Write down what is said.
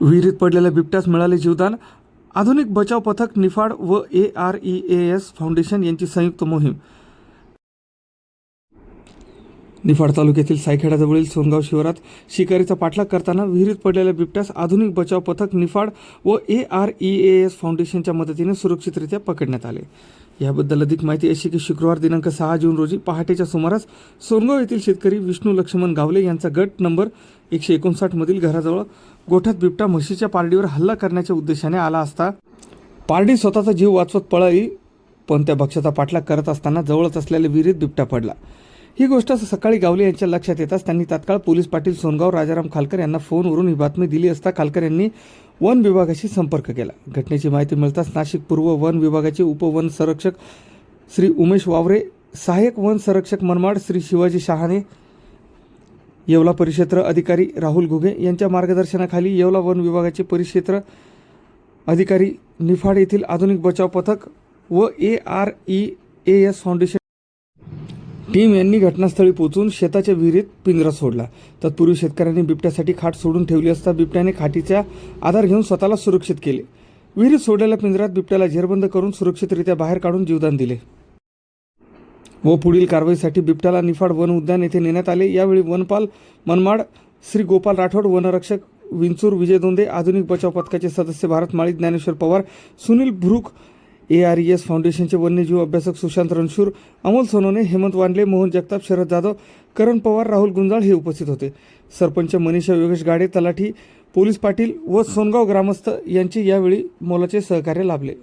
विहिरीत पडलेल्या बिबट्यास मिळाले जीवदान. आधुनिक बचाव पथक निफाड व A R E A S foundation यांची संयुक्त मोहीम. निफाड तालुक्यातील सायखेडाजवळील सोनगाव शिवारात शिकारीचा पाठलाग करताना विहिरीत पडलेल्या बिबट्यास आधुनिक बचाव पथक निफाड व A R E A S फाउंडेशनच्या मदतीने सुरक्षितरित्या पकडण्यात आले. याबद्दल अधिक माहिती अशी की शुक्रवार दिनांक सहा जून रोजी पहाटेच्या सुमारास सोनगाव येथील शेतकरी विष्णू लक्ष्मण गावले यांचा गट नंबर एकशे एकोणसाठमधील घराजवळ गोठ्यात बिबटा म्हशीच्या पारडीवर हल्ला करण्याच्या उद्देशाने आला असता. पारडी स्वतःचा जीव वाचवत पळाली पण त्या भक्ष्याचा पाठलाग करत असताना जवळच असलेल्या विहिरीत बिबटा पडला. ही गोष्ट सकाळी गावले यांच्या लक्षात येताच त्यांनी तात्काळ पोलीस पाटील सोनगाव राजाराम खालकर यांना फोनवरून ही बातमी दिली असता खालकर यांनी वन विभागाशी संपर्क केला. घटनेची माहिती मिळताच नाशिक पूर्व वन विभागाचे उपवन संरक्षक श्री उमेश वावरे सहाय्यक वन संरक्षक मनमाड श्री शिवाजी शहाणे येवला परिक्षेत्र अधिकारी राहुल घुगे यांच्या मार्गदर्शनाखाली येवला वन विभागाचे परिक्षेत्र अधिकारी निफाड येथील आधुनिक बचाव पथक व A R E A S foundation team यांनी घटनास्थळी पोहोचून शेताच्या विहिरीत पिंजरा सोडला. तत्पूर्वी शेतकऱ्यांनी बिबट्यासाठी खाट सोडून ठेवली असता बिबट्याने खाटीचा आधार घेऊन स्वतःला सुरक्षित केले. विहिरीत सोडलेल्या पिंजऱ्यात बिबट्याला झेरबंद करून सुरक्षितरित्या बाहेर काढून जीवदान दिले. व पुढील कारवाईसाठी बिबट्याला निफाड वन उद्यान येथे नेण्यात आले. यावेळी वनपाल मनमाड श्री गोपाल राठोड वनरक्षक विंचूर विजय दोंदे आधुनिक बचाव पथकाचे सदस्य Bharat Mali Dnyaneshwar Pawar Sunil Bhruk A R E S फाउंडेशनचे वन्यजीव अभ्यासक सुशांत रणशूर अमोल सोनोने हेमंत वांडले मोहन जगताप शरद जाधव करण पवार राहुल गुंजाळ हे उपस्थित होते. सरपंच मनीषा योगेश गाडे तलाठी पोलीस पाटील व सोनगाव ग्रामस्थ यांचे यावेळी मोलाचे सहकार्य लाभले.